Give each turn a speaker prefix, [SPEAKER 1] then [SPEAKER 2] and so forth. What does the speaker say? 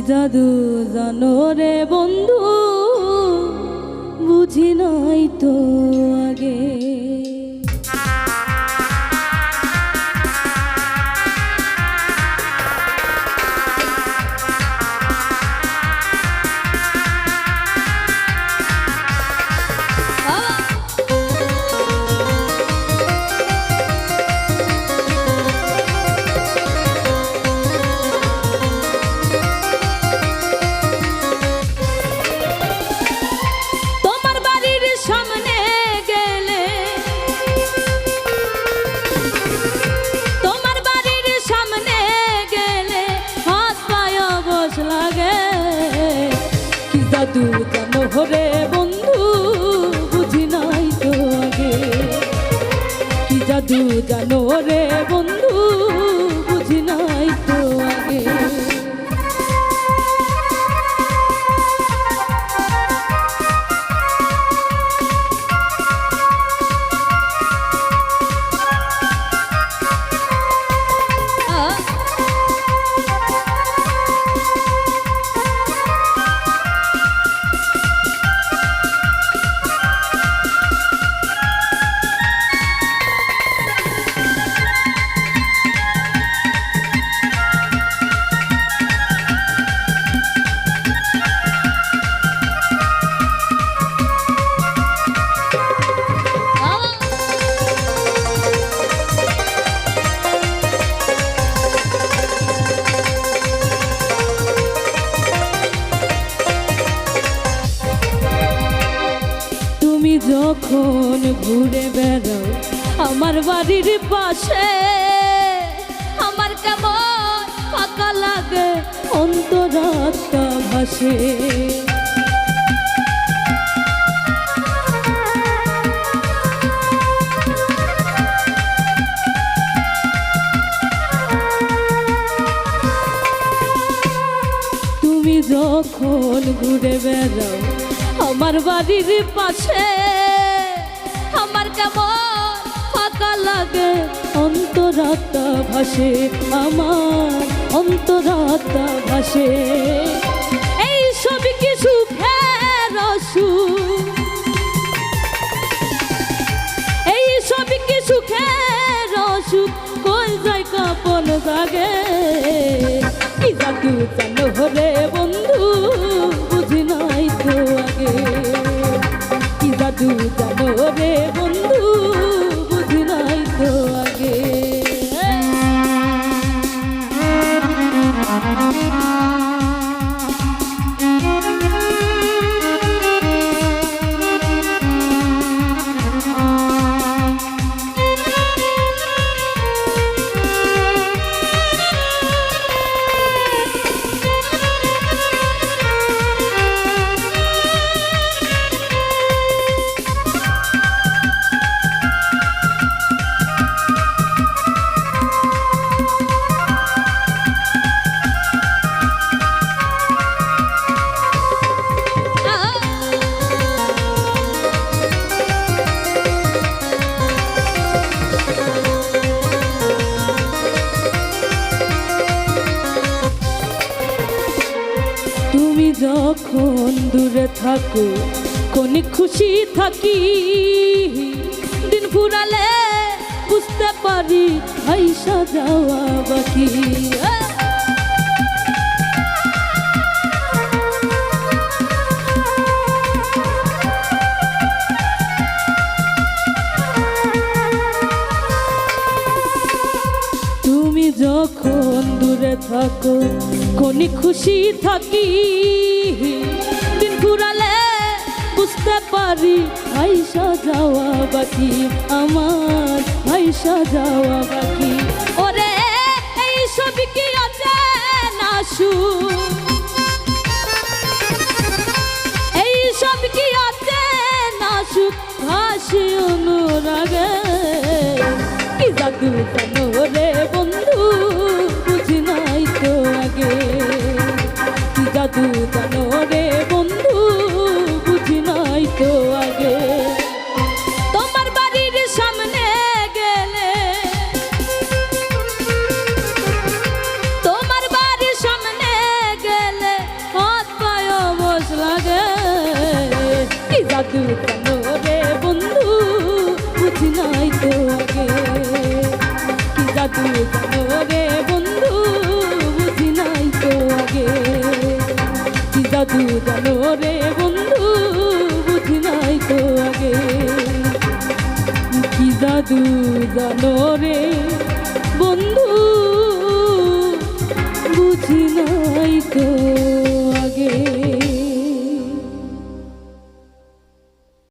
[SPEAKER 1] জাদু জানো রে বন্ধু বুঝি নাই তো জাদু জানো রে বন্ধু? বুঝি নাই তো আগে। কি জাদু জানো রে বন্ধু? বুঝি নাই যখন ঘুরে বেড়াও? আমার বাড়ির পাশে। আমার কেমন ফাঁকা লাগে, অন্তরাত্মা ভাসে। যখন ঘুরে বেড়াও, আমার বাড়ির পাশে। আমার কেমন ফাঁকা লাগে? অন্তরাত্মা ভাসে আমার, অন্তরাত্মা ভাসে। এই সব কিছু রসু এই সব কিছু রসু কই যায় কাপন জাগে? কি জাদু জানো রে বন্ধু, বুঝি নাই তো আগে। কি জাদু জানো তুমি যখন দূরে থাকো, কোন খুশি থাকি দিন ফুরালে বুঝতে পারি হাইসা যাওয়া বাকি! তুমি যখন দূরে থাকো কোন খুশি থাকি? দিন ঘুরালে বুঝতে পারি ভাইসা যাওয়া বাকি, আমার ভাইসা যাওয়া বাকি। ওরে, এই সব কি আছে না সুর? এই সব কি আছে না সুখ ভাসি অনুরাগে, কি জাদু Do it.